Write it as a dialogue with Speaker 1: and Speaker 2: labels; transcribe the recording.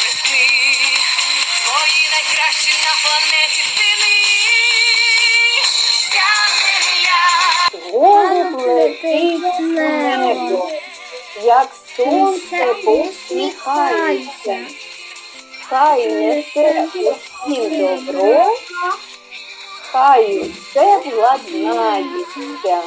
Speaker 1: весни, твої найкращі на планеті сини. Вся земля.
Speaker 2: Голуб летить небо, як сонце усміхається. Хай несе усім добро, хай усе владнається.